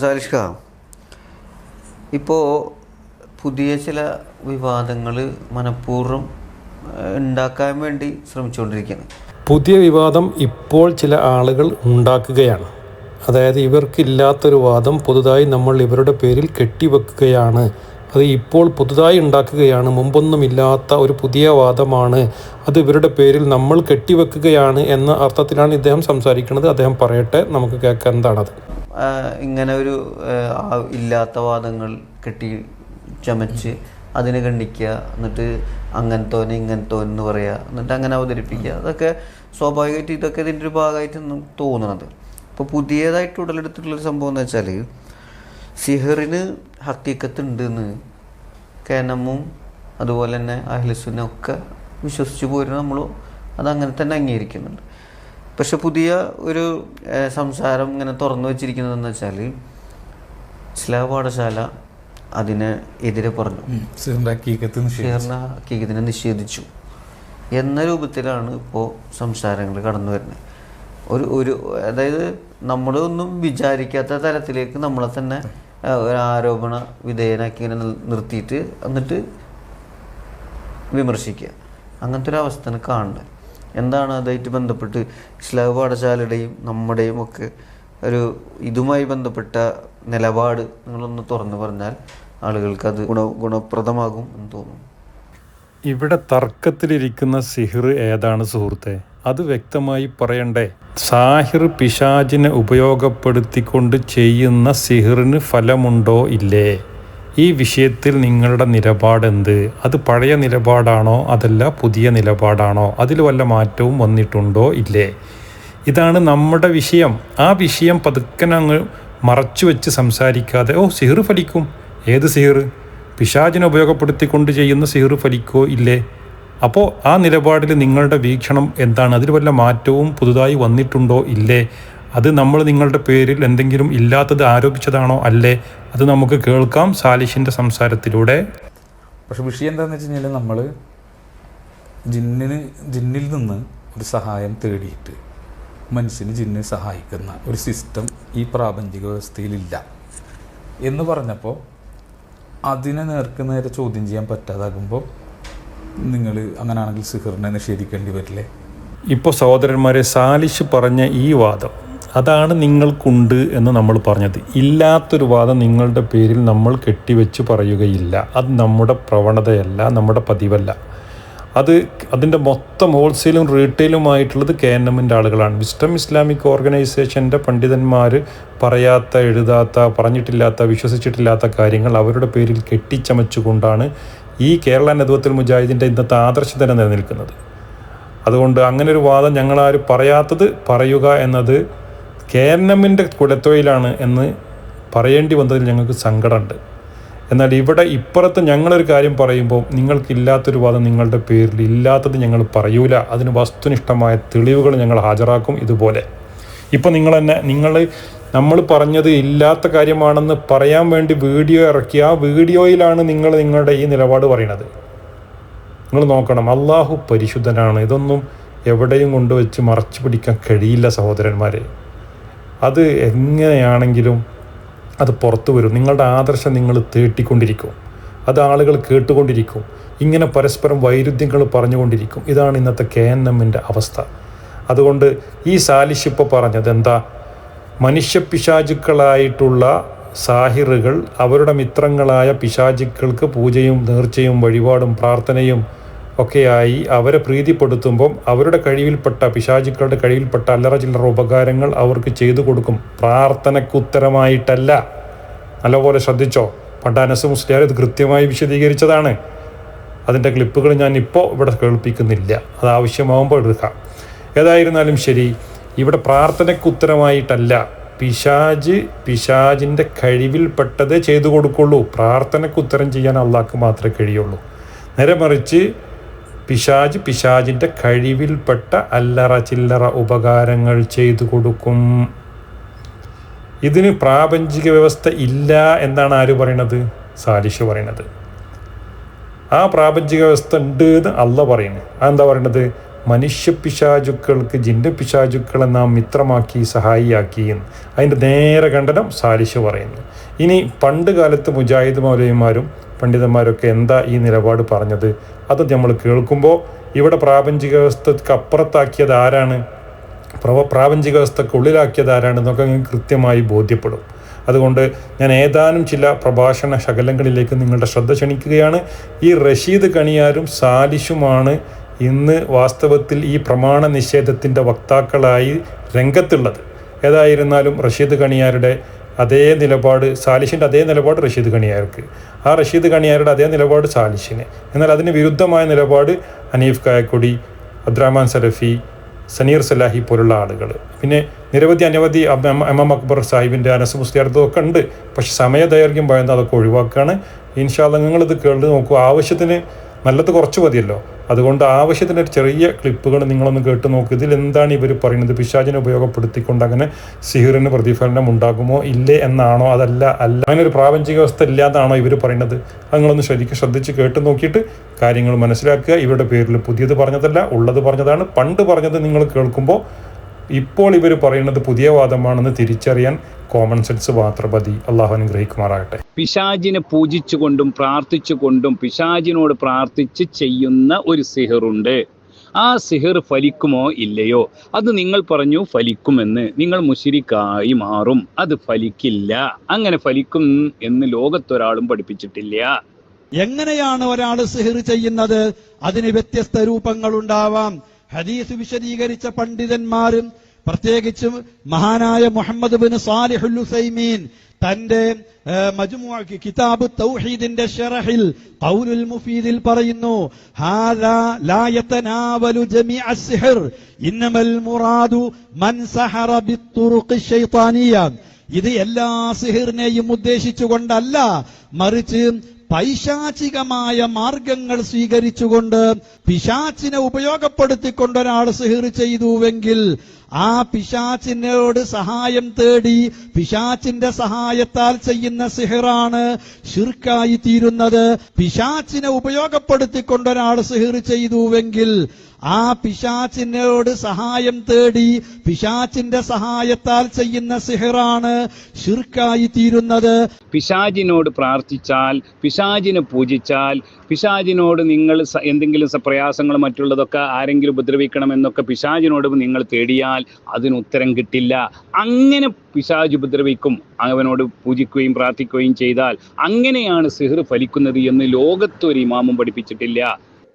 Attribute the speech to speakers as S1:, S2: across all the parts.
S1: സാലിഷ്ക ഇപ്പോൾ പുതിയ ചില വിവാദങ്ങൾ മനഃപൂർവം ഉണ്ടാക്കാൻ വേണ്ടി ശ്രമിച്ചുകൊണ്ടിരിക്കുകയാണ്
S2: പുതിയ വിവാദം ഇപ്പോൾ ചില ആളുകൾ ഉണ്ടാക്കുകയാണ്. അതായത് ഇവർക്കില്ലാത്തൊരു വാദം പുതുതായി നമ്മൾ ഇവരുടെ പേരിൽ കെട്ടിവെക്കുകയാണ്. അത് ഇപ്പോൾ പുതുതായി ഉണ്ടാക്കുകയാണ്. മുമ്പൊന്നുമില്ലാത്ത ഒരു പുതിയ വാദമാണ്. അത് ഇവരുടെ പേരിൽ നമ്മൾ കെട്ടിവെക്കുകയാണ് എന്ന അർത്ഥത്തിലാണ് ഇദ്ദേഹം സംസാരിക്കുന്നത്. അദ്ദേഹം പറയട്ടെ നമുക്ക് കേൾക്കാൻ എന്താണത്.
S1: ഇങ്ങനെ ഒരു ഇല്ലാത്ത വാദങ്ങൾ കെട്ടി ചമച്ച് അതിനെ ഖണ്ഡിക്കുക എന്നിട്ട് അങ്ങനത്തോൻ ഇങ്ങനത്തോൻ എന്ന് പറയുക എന്നിട്ട് അങ്ങനെ അവതരിപ്പിക്കുക. അതൊക്കെ സ്വാഭാവികമായിട്ട് ഇതൊക്കെ ഇതിന്റെ ഒരു ഭാഗമായിട്ട് തോന്നുന്നത്. ഇപ്പോൾ പുതിയതായിട്ട് ഉടലെടുത്തിട്ടുള്ളൊരു സംഭവം എന്ന് വെച്ചാൽ സിഹറിന് ഹക്കീക്കത്ത് ഉണ്ടെന്ന് കേനമ്മും അതുപോലെ തന്നെ അഹ്ലിസുനും ഒക്കെ വിശ്വസിച്ച് പോരുന്ന നമ്മൾ അതങ്ങനെ തന്നെ അംഗീകരിക്കുന്നുണ്ട്. പക്ഷെ പുതിയ ഒരു സംസാരം ഇങ്ങനെ തുറന്നു വെച്ചിരിക്കുന്നതെന്ന് വെച്ചാൽ ചില പാഠശാല അതിനെ എതിരെ പറഞ്ഞു. ഹക്കീകത്തിനെ ഹക്കീക്കത്തിനെ നിഷേധിച്ചു. എന്ന രൂപത്തിലാണ് ഇപ്പോൾ സംസാരങ്ങൾ കടന്നു വരുന്നത്. ഒരു ഒരു അതായത് നമ്മളൊന്നും വിചാരിക്കാത്ത തരത്തിലേക്ക് നമ്മളെ തന്നെ ഒരു ആരോപണ വിധേയനാക്കി ഇങ്ങനെ നിർ- നിർത്തിയിട്ട് എന്നിട്ട് വിമർശിക്കുക. അങ്ങനത്തെ ഒരു അവസ്ഥയാണ് കാണുന്നത്. എന്താണ് അതായിട്ട് ബന്ധപ്പെട്ട് ഇസ്ലാം പാഠശാലയുടെയും നമ്മുടെയും ഒക്കെ ഒരു ഇതുമായി ബന്ധപ്പെട്ട നിലപാട് നിങ്ങളൊന്ന് തുറന്നു പറഞ്ഞാൽ ആളുകൾക്ക് അത് ഗുണ ഗുണപ്രദമാകും എന്ന് തോന്നുന്നു.
S2: ഇവിടെ തർക്കത്തിലിരിക്കുന്ന സിഹിർ ഏതാണ് സുഹൃത്തെ? അത് വ്യക്തമായി പറയണ്ടേ? സാഹിർ പിശാചിനെ ഉപയോഗപ്പെടുത്തിക്കൊണ്ട് ചെയ്യുന്ന സിഹിറിന് ഫലമുണ്ടോ ഇല്ലേ? ഈ വിഷയത്തിൽ നിങ്ങളുടെ നിലപാടെന്ത്? അത് പഴയ നിലപാടാണോ? അതല്ല പുതിയ നിലപാടാണോ? അതിൽ വല്ല മാറ്റവും വന്നിട്ടുണ്ടോ? ഇല്ലേ? ഇതാണ് നമ്മുടെ വിഷയം. ആ വിഷയം പതുക്കനങ്ങ് മറച്ചു വെച്ച് സംസാരിക്കാതെ ഓ സിഹിർ ഫലിക്കും. ഏത് സിഹിർ? പിശാചിനെ ഉപയോഗപ്പെടുത്തിക്കൊണ്ട് ചെയ്യുന്ന സിഹിർ ഫലിക്കോ? ഇല്ലേ? അപ്പോൾ ആ നിലപാടിൽ നിങ്ങളുടെ വീക്ഷണം എന്താണ്? അതിൽ വല്ല മാറ്റവും പുതുതായി വന്നിട്ടുണ്ടോ? ഇല്ലേ? അത് നമ്മൾ നിങ്ങളുടെ പേരിൽ എന്തെങ്കിലും ഇല്ലാത്തത് ആരോപിച്ചതാണോ അല്ലേ? അത് നമുക്ക് കേൾക്കാം സാലിഷിന്റെ സംസാരത്തിലൂടെ.
S3: പക്ഷെ വിഷയം എന്താണെന്ന് വെച്ച് കഴിഞ്ഞാൽ നമ്മൾ ജിന്നിന് ജിന്നിൽ നിന്ന് ഒരു സഹായം തേടിയിട്ട് മനുഷ്യന് ജിന്നെ സഹായിക്കുന്ന ഒരു സിസ്റ്റം ഈ പ്രാപഞ്ചിക വ്യവസ്ഥയിലില്ല. എന്ന് പറഞ്ഞപ്പോൾ അതിനെ നേർക്ക് നേരെ ചോദ്യം ചെയ്യാൻ പറ്റാതാകുമ്പോൾ നിങ്ങൾ അങ്ങനെയാണെങ്കിൽ സിഹറിനെ നിഷേധിക്കേണ്ടി വരില്ലേ?
S2: ഇപ്പോൾ സഹോദരന്മാരെ സാലിഷ് പറഞ്ഞ ഈ വാദം അതാണ് നിങ്ങൾക്കുണ്ട് എന്ന് നമ്മൾ പറഞ്ഞത്. ഇല്ലാത്തൊരു വാദം നിങ്ങളുടെ പേരിൽ നമ്മൾ കെട്ടിവെച്ച് പറയുകയില്ല. അത് നമ്മുടെ പ്രവണതയല്ല നമ്മുടെ പതിവല്ല. അത് അതിന്റെ മൊത്തം ഹോൾസെയിലും റീറ്റെയിലുമായിട്ടുള്ളത് കെ എൻ എമ്മിന്റെ ആളുകളാണ്. വിസ്റ്റം ഇസ്ലാമിക് ഓർഗനൈസേഷന്റെ പണ്ഡിതന്മാർ പറയാത്ത എഴുതാത്ത പറഞ്ഞിട്ടില്ലാത്ത വിശ്വസിച്ചിട്ടില്ലാത്ത കാര്യങ്ങൾ അവരുടെ പേരിൽ കെട്ടിച്ചമച്ചുകൊണ്ടാണ് ഈ കേരള നദുവത്തിൽ മുജാഹിദിന്റെ ഇന്നത്തെ ആദർശം തന്നെ നിലനിൽക്കുന്നത്. അതുകൊണ്ട് അങ്ങനെ ഒരു വാദം ഞങ്ങളാരും പറയാത്തത് പറയുക എന്നത് കേരളമിന്റെ കുലത്തൊഴിലാണ് എന്ന് പറയേണ്ടി വന്നതിൽ ഞങ്ങൾക്ക് സങ്കടമുണ്ട്. എന്നാൽ ഇവിടെ ഇപ്പുറത്ത് ഞങ്ങളൊരു കാര്യം പറയുമ്പോൾ നിങ്ങൾക്കില്ലാത്തൊരു വാദം നിങ്ങളുടെ പേരിൽ ഇല്ലാത്തത് ഞങ്ങൾ പറയൂല. അതിന് വസ്തുനിഷ്ഠമായ തെളിവുകൾ ഞങ്ങൾ ഹാജരാക്കും ഇതുപോലെ. ഇപ്പം നിങ്ങൾ തന്നെ നിങ്ങൾ നമ്മൾ പറഞ്ഞത് ഇല്ലാത്ത കാര്യമാണെന്ന് പറയാൻ വേണ്ടി വീഡിയോ ഇറക്കി ആ വീഡിയോയിലാണ് നിങ്ങൾ നിങ്ങളുടെ ഈ നിലപാട് പറയുന്നത്. നിങ്ങൾ നോക്കണം അള്ളാഹു പരിശുദ്ധനാണ്. ഇതൊന്നും എവിടെയും കൊണ്ടുവച്ച് മറച്ചു പിടിക്കാൻ കഴിയില്ല സഹോദരന്മാരെ. അത് എങ്ങനെയാണെങ്കിലും അത് പുറത്തു വരും. നിങ്ങളുടെ ആദർശം നിങ്ങൾ തേട്ടിക്കൊണ്ടിരിക്കും അത് ആളുകൾ കേട്ടുകൊണ്ടിരിക്കും. ഇങ്ങനെ പരസ്പരം വൈരുദ്ധ്യങ്ങൾ പറഞ്ഞുകൊണ്ടിരിക്കും. ഇതാണ് ഇന്നത്തെ കെ എൻ എമ്മിന്റെ അവസ്ഥ. അതുകൊണ്ട് ഈ സാലിഷിപ്പ് പറഞ്ഞത് എന്താ? മനുഷ്യപിശാചുക്കളായിട്ടുള്ള സാഹിറുകൾ അവരുടെ മിത്രങ്ങളായ പിശാചുക്കൾക്ക് പൂജയും നേർച്ചയും വഴിപാടും പ്രാർത്ഥനയും ഒക്കെയായി അവരെ പ്രീതിപ്പെടുത്തുമ്പം അവരുടെ കഴിവിൽപ്പെട്ട പിശാചുക്കളുടെ കഴിവിൽപ്പെട്ട അല്ലറ ചില്ലറ ഉപകാരങ്ങൾ അവർക്ക് ചെയ്തു കൊടുക്കും. പ്രാർത്ഥനക്കുത്തരമായിട്ടല്ല. നല്ലപോലെ ശ്രദ്ധിച്ചോ? പണ്ട് അനസ് മുസ്ലിയാർ ഇത് കൃത്യമായി വിശദീകരിച്ചതാണ്. അതിന്റെ ക്ലിപ്പുകൾ ഞാൻ ഇപ്പോൾ ഇവിടെ കേൾപ്പിക്കുന്നില്ല. അത് ആവശ്യമാകുമ്പോൾ എടുക്കാം. ഏതായിരുന്നാലും ശരി ഇവിടെ പ്രാർത്ഥനയ്ക്ക് ഉത്തരമായിട്ടല്ല പിശാജ് പിശാജിന്റെ കഴിവിൽപ്പെട്ടതേ ചെയ്തു കൊടുക്കുള്ളൂ. പ്രാർത്ഥനയ്ക്ക് ഉത്തരം ചെയ്യാൻ അള്ളാഹ്ക്ക് മാത്രമേ കഴിയുള്ളൂ. നേരെ മറിച്ച് പിശാജ് പിശാജിന്റെ കഴിവിൽപ്പെട്ട അല്ലറ ചില്ലറ ഉപകാരങ്ങൾ ചെയ്തു കൊടുക്കും. ഇതിന് പ്രാപഞ്ചിക വ്യവസ്ഥ ഇല്ല എന്നാണ് ആര് പറയണത്? സാലിഷ് പറയണത്. ആ പ്രാപഞ്ചിക വ്യവസ്ഥ ഉണ്ട് എന്ന് അല്ല പറയുന്നു അതെന്താ പറയണത്? മനുഷ്യ പിശാചുക്കൾക്ക് ജിന്റെ പിശാചുക്കളെ നാം മിത്രമാക്കി സഹായിയാക്കി എന്ന്. അതിന്റെ നേരെ ഖണ്ഡനം സാലിഷ് പറയുന്നു. ഇനി പണ്ട് കാലത്ത് മുജാഹിദ് മൗലവിമാരും പണ്ഡിതന്മാരൊക്കെ എന്താ ഈ നിലപാട് പറഞ്ഞത്? അത് നമ്മൾ കേൾക്കുമ്പോൾ ഇവിടെ പ്രാപഞ്ചിക വ്യവസ്ഥക്ക് അപ്പുറത്താക്കിയത് ആരാണ്? പ്രവ പ്രാപഞ്ചിക വ്യവസ്ഥക്ക് ഉള്ളിലാക്കിയത് ആരാണെന്നൊക്കെ നിങ്ങൾക്ക് കൃത്യമായി ബോധ്യപ്പെടും. അതുകൊണ്ട് ഞാൻ ഏതാനും ചില പ്രഭാഷണ ശകലങ്ങളിലേക്ക് നിങ്ങളുടെ ശ്രദ്ധ ക്ഷണിക്കുകയാണ്. ഈ റഷീദ് കണിയാരും സാലിഷുമാണ് ഇന്ന് വാസ്തവത്തിൽ ഈ പ്രമാണ നിഷേധത്തിന്റെ വക്താക്കളായി രംഗത്തുള്ളത്. ഏതായിരുന്നാലും റഷീദ് കണിയാരുടെ അതേ നിലപാട് സാലിഷിന്റെ അതേ നിലപാട് റഷീദ് കണിയാർക്ക് ആ റഷീദ് കണിയാരുടെ അതേ നിലപാട് സാലിഷിന്. എന്നാൽ അതിന് വിരുദ്ധമായ നിലപാട് അനീഫ് കായക്കൊടി അബ്ദ്രഹ്മാൻ സലഫി സനീർ സലാഹി പോലുള്ള ആളുകൾ പിന്നെ നിരവധി അനവധി എം അക്ബർ സാഹിബിന്റെ അനസ് മുസ്ലിയാർദ്ദമൊക്കെ ഉണ്ട്. പക്ഷെ സമയദൈർഘ്യം പറയുന്നത് അതൊക്കെ ഒഴിവാക്കുകയാണ് ഇൻഷാല്ല നിങ്ങളിത് കേട്ട് നോക്കൂ. ആവശ്യത്തിന് നല്ലത് കുറച്ച് മതിയല്ലോ. അതുകൊണ്ട് ആവശ്യത്തിന് ചെറിയ ക്ലിപ്പുകൾ നിങ്ങളൊന്ന് കേട്ട് നോക്ക്. ഇതിൽ എന്താണ് ഇവർ പറയുന്നത്? പിശാചിനെ ഉപയോഗപ്പെടുത്തിക്കൊണ്ട് അങ്ങനെ സിഹിറിന് പ്രതിഫലനം ഉണ്ടാകുമോ? ഇല്ലേ എന്നാണോ? അതല്ല അല്ല. അങ്ങനെ ഒരു പ്രാപഞ്ചിക അവസ്ഥ ഇല്ലാതാണോ ഇവർ പറയുന്നത്? നിങ്ങളൊന്ന് ശരിക്കും ശ്രദ്ധിച്ച് കേട്ട് നോക്കിയിട്ട് കാര്യങ്ങൾ മനസ്സിലാക്കുക. ഇവരുടെ പേരിൽ പുതിയത് പറഞ്ഞതല്ല ഉള്ളത് പറഞ്ഞതാണ്. പണ്ട് പറഞ്ഞത് നിങ്ങൾ കേൾക്കുമ്പോൾ ഇപ്പോൾ ഇവർ പറയുന്നത് പുതിയ വാദമാണെന്ന് തിരിച്ചറിയാൻ കോമൺ സെൻസ് മാത്രം മതി അള്ളാഹു അനുഗ്രഹിക്കുമാറാകട്ടെ.
S4: പിശാജിനെ പൂജിച്ചുകൊണ്ടും പ്രാർത്ഥിച്ചുകൊണ്ടും പിശാജിനോട് പ്രാർത്ഥിച്ച് ചെയ്യുന്ന ഒരു സിഹറുണ്ട്. ആ സിഹർ ഫലിക്കുമോ ഇല്ലയോ? അത് നിങ്ങൾ പറഞ്ഞു ഫലിക്കുമെന്ന്. നിങ്ങൾ മുഷിരിക്കായി മാറും. അത് ഫലിക്കില്ല. അങ്ങനെ ഫലിക്കും എന്ന് ലോകത്തൊരാളും പഠിപ്പിച്ചിട്ടില്ല.
S5: എങ്ങനെയാണ് ഒരാൾ സിഹിർ ചെയ്യുന്നത്? അതിന് വ്യത്യസ്ത രൂപങ്ങൾ ഉണ്ടാവാം ഹദീസ് വിശദീകരിച്ച പണ്ഡിതന്മാരും പ്രത്യേകിച്ചും മഹാനായ മുഹമ്മദ് ബിൻ സാലിഹുൽ ഹുസൈമീൻ തന്റെ ഏഹ്, മജ്മൂ കിതാബ് തൗഹീദിന്റെ ഷറഹിൽ ഖൗലുൽ മുഫീദിൽ പറയുന്നു ഹാദാ ലാ യതനാവലു ജമീഅ സിഹർ ഇന്നമൽ മുറാദു മൻ സഹറ ബിത്തുറുഖി ശൈത്താനിയ. ഇത് എല്ലാ സിഹിറിനെയും ഉദ്ദേശിച്ചുകൊണ്ടല്ല മറിച്ച് പൈശാചികമായ മാർഗങ്ങൾ സ്വീകരിച്ചുകൊണ്ട് പിശാച്ചിനെ ഉപയോഗപ്പെടുത്തിക്കൊണ്ട് ഒരാൾ സിഹിർ ചെയ്തുവെങ്കിൽ ആ പിശാച്ചിനോട് സഹായം തേടി പിശാച്ചിന്റെ സഹായത്താൽ ചെയ്യുന്ന സിഹിറാണ് ഷിർക്കായി തീരുന്നത്. പിശാച്ചിനെ ഉപയോഗപ്പെടുത്തിക്കൊണ്ട് ഒരാൾ സിഹിർ ചെയ്തുവെങ്കിൽ ആ പിശാച്ചിനോട് സഹായം തേടി പിശാച്ചിന്റെ സഹായത്താൽ ചെയ്യുന്ന സിഹിറാണ് ഷിർക്കായി തീരുന്നത്.
S4: പിശാചിനോട് പ്രാർത്ഥിച്ചാൽ പിശാചിനെ പൂജിച്ചാൽ പിശാചിനോട് നിങ്ങൾ എന്തെങ്കിലും പ്രയാസങ്ങൾ മറ്റുള്ളതൊക്കെ ആരെങ്കിലും ഉപദ്രവിക്കണം എന്നൊക്കെ പിശാചിനോട് നിങ്ങൾ തേടിയാൽ അതിന് ഉത്തരം കിട്ടില്ല. അങ്ങനെ പിശാജ് ഉപദ്രവിക്കും അവനോട് പൂജിക്കുകയും പ്രാർത്ഥിക്കുകയും ചെയ്താൽ അങ്ങനെയാണ് സിഹർ ഫലിക്കുന്നത് എന്ന് ലോകത്തൊരു ഇമാമും പഠിപ്പിച്ചിട്ടില്ല.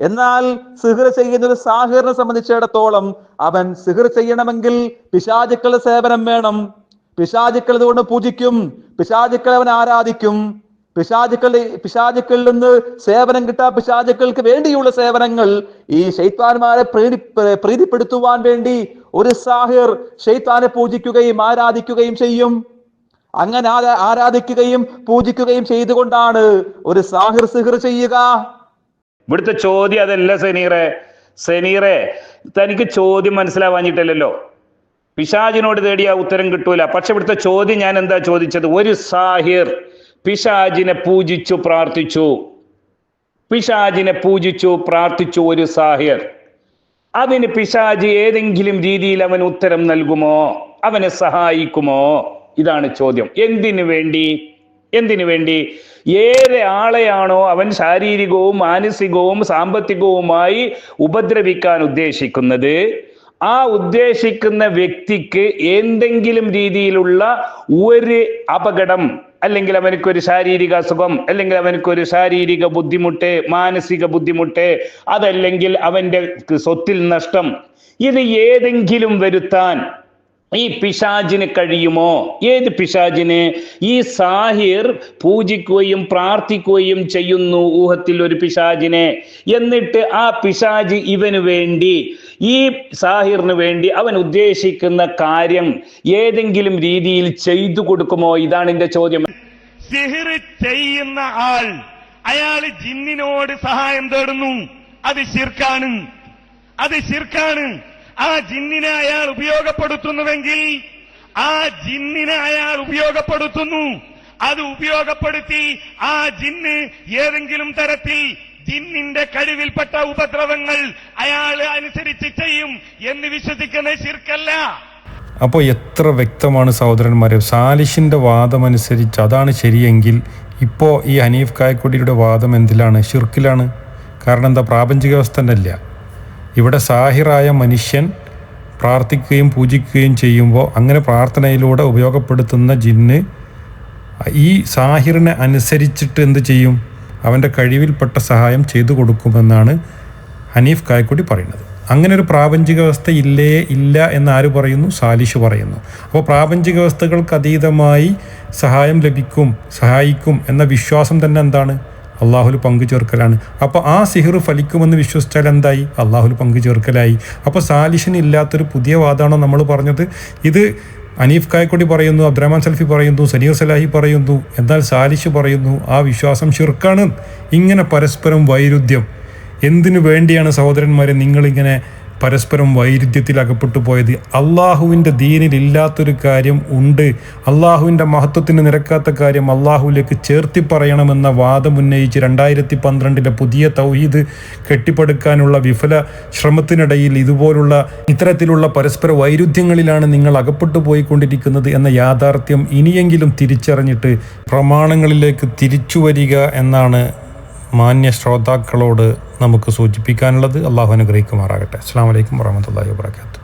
S6: എന്നാൽ സിഹർ ചെയ്യുന്ന ഒരു സാഹിറിനെ സംബന്ധിച്ചിടത്തോളം അവൻ സിഹർ ചെയ്യണമെങ്കിൽ പിശാചുക്കളുടെ സേവനം വേണം. പിശാചുക്കൾ ഇതുകൊണ്ട് പൂജിക്കും പിശാചുക്കൾ അവൻ ആരാധിക്കും. പിശാചുക്കളുടെ പിശാചുക്കളിൽ നിന്ന് സേവനം കിട്ടാ പിശാചുക്കൾക്ക് വേണ്ടിയുള്ള സേവനങ്ങൾ ഈ ശൈത്വാന്മാരെ പ്രീതി പ്രീതിപ്പെടുത്തുവാൻ വേണ്ടി ഒരു സാഹിർ ഷെയ്ത്താനെ പൂജിക്കുകയും ആരാധിക്കുകയും ചെയ്യും. അങ്ങനെ ആരാധിക്കുകയും പൂജിക്കുകയും ചെയ്തുകൊണ്ടാണ് ഒരു സാഹിർ സിഹിർ ചെയ്യുക.
S7: ഇവിടുത്തെ ചോദ്യം അതല്ല സെനീറെ. സെനീറെ തനിക്ക് ചോദ്യം മനസ്സിലാവാഞ്ഞിട്ടില്ലല്ലോ. പിശാജിനോട് തേടിയ ഉത്തരം കിട്ടൂല. പക്ഷെ ഇവിടുത്തെ ചോദ്യം ഞാൻ എന്താ ചോദിച്ചത്? ഒരു സാഹിർ പിശാജിനെ പൂജിച്ചു പ്രാർത്ഥിച്ചു. പിശാജിനെ പൂജിച്ചു പ്രാർത്ഥിച്ചു ഒരു സാഹിർ. അതിന് പിശാജ് ഏതെങ്കിലും രീതിയിൽ അവൻ ഉത്തരം നൽകുമോ? അവനെ സഹായിക്കുമോ? ഇതാണ് ചോദ്യം. എന്തിനു വേണ്ടി? എന്തിനു വേണ്ടി? ഏത് ആളെയാണോ അവൻ ശാരീരികവും മാനസികവും സാമ്പത്തികവുമായി ഉപദ്രവിക്കാൻ ഉദ്ദേശിക്കുന്നത്? ആ ഉദ്ദേശിക്കുന്ന വ്യക്തിക്ക് എന്തെങ്കിലും രീതിയിലുള്ള ഒരു അപകടം അല്ലെങ്കിൽ അവനക്കൊരു ശാരീരിക അസുഖം അല്ലെങ്കിൽ അവനക്കൊരു ശാരീരിക ബുദ്ധിമുട്ട് മാനസിക ബുദ്ധിമുട്ട് അതല്ലെങ്കിൽ അവന്റെ സ്വത്തിൽ നഷ്ടം. ഇത് ഏതെങ്കിലും വരുത്താൻ ഈ പിശാജിന് കഴിയുമോ? ഏത് പിശാജിന് ഈ സാഹിർ പൂജിക്കുകയും പ്രാർത്ഥിക്കുകയും ചെയ്യുന്നു ഊഹത്തിൽ ഒരു പിശാജിനെ എന്നിട്ട് ആ പിശാജ് ഇവന് വേണ്ടി ഈ സാഹിറിന് വേണ്ടി അവൻ ഉദ്ദേശിക്കുന്ന കാര്യം ഏതെങ്കിലും രീതിയിൽ ചെയ്തു കൊടുക്കുമോ? ഇതാണ് എന്റെ ചോദ്യം.
S8: സിഹിർ ചെയ്യുന്ന ആൾ അയാൾ ജിന്നിനോട് സഹായം തേടുന്നു. അത് ശിർക്കാണ്. അത് ശിർക്കാണ്. ആ ജിന്നിനെ അയാൾ ഉപയോഗപ്പെടുത്തുന്നുവെങ്കിൽ ആ ജിന്നിനെ അയാൾ ഉപയോഗപ്പെടുത്തുന്നു. അത് ഉപയോഗപ്പെടുത്തി ആ ജിന്ന് ഏതെങ്കിലും തരത്തിൽ ജിന്നിന്റെ കഴിവിൽപ്പെട്ട ഉപദ്രവങ്ങൾ അയാൾ അനുസരിച്ച് ചെയ്യും എന്ന് വിശ്വസിക്കുന്ന ശിർക്കല്ല.
S2: അപ്പോൾ എത്ര വ്യക്തമാണ് സഹോദരന്മാരെ? സാലിഷിന്റെ വാദമനുസരിച്ച് അതാണ് ശരിയെങ്കിൽ ഇപ്പോൾ ഈ ഹനീഫ് കായക്കൊടിയുടെ വാദം എന്തിലാണ്? ഷിർക്കിലാണ് കാരണം എന്താ? പ്രാപഞ്ചിക വ്യവസ്ഥ ഇവിടെ സാഹിറായ മനുഷ്യൻ പ്രാർത്ഥിക്കുകയും പൂജിക്കുകയും ചെയ്യുമ്പോൾ അങ്ങനെ പ്രാർത്ഥനയിലൂടെ ഉപയോഗപ്പെടുത്തുന്ന ജിന്ന് ഈ സാഹിറിനെ അനുസരിച്ചിട്ട് എന്ത് ചെയ്യും? അവന്റെ കഴിവിൽപ്പെട്ട സഹായം ചെയ്തു കൊടുക്കുമെന്നാണ് ഹനീഫ് കായക്കൊടി പറയുന്നത്. അങ്ങനെ ഒരു പ്രാപഞ്ചിക വ്യവസ്ഥ ഇല്ലേ ഇല്ല എന്ന് ആര് പറയുന്നു? സാലിഷ് പറയുന്നു. അപ്പോൾ പ്രാപഞ്ചിക വ്യവസ്ഥകൾക്ക് അതീതമായി സഹായം ലഭിക്കും സഹായിക്കും എന്ന വിശ്വാസം തന്നെ എന്താണ്? അള്ളാഹുൽ പങ്കു ചേർക്കലാണ്. അപ്പോൾ ആ സിഹിർ ഫലിക്കുമെന്ന് വിശ്വസിച്ചാൽ എന്തായി? അള്ളാഹുൽ പങ്കു ചേർക്കലായി. അപ്പോൾ സാലിഷിന് ഇല്ലാത്തൊരു പുതിയ വാദമാണോ നമ്മൾ പറഞ്ഞത്? ഇത് അനീഫ് കായക്കൊടി പറയുന്നു അബ്ദുറഹ്മാൻ സൽഫി പറയുന്നു സനീർ സലാഹി പറയുന്നു എന്നാൽ സാലിഷ് പറയുന്നു ആ വിശ്വാസം ഷിർക്കാണ് ഇങ്ങനെ പരസ്പരം വൈരുദ്ധ്യം. എന്തിനു വേണ്ടിയാണ് സഹോദരന്മാരെ നിങ്ങളിങ്ങനെ പരസ്പരം വൈരുദ്ധ്യത്തിൽ അകപ്പെട്ടു പോയത്? അള്ളാഹുവിന്റെ ദീനിൽ ഇല്ലാത്തൊരു കാര്യം ഉണ്ട്. അള്ളാഹുവിന്റെ മഹത്വത്തിന് നിരക്കാത്ത കാര്യം അള്ളാഹുവിലേക്ക് ചേർത്തി പറയണമെന്ന വാദം ഉന്നയിച്ച് രണ്ടായിരത്തി പന്ത്രണ്ടിലെ പുതിയ തൗഹീദ് കെട്ടിപ്പടുക്കാനുള്ള വിഫല ശ്രമത്തിനിടയിൽ ഇതുപോലുള്ള ഇത്തരത്തിലുള്ള പരസ്പര വൈരുദ്ധ്യങ്ങളിലാണ് നിങ്ങൾ അകപ്പെട്ടു പോയിക്കൊണ്ടിരിക്കുന്നത് എന്ന യാഥാർത്ഥ്യം ഇനിയെങ്കിലും തിരിച്ചറിഞ്ഞിട്ട് പ്രമാണങ്ങളിലേക്ക് തിരിച്ചു വരിക എന്നാണ് മാന്യ ശ്രോതാക്കളോട് നമുക്ക് സൂചിപ്പിക്കാനുള്ളത് അള്ളാഹു അനുഗ്രഹിക്കുമാറാകട്ടെ. അസ്സാം വലൈക്കും വാഹമത്തല്ലാ വാബർക്കാത്തു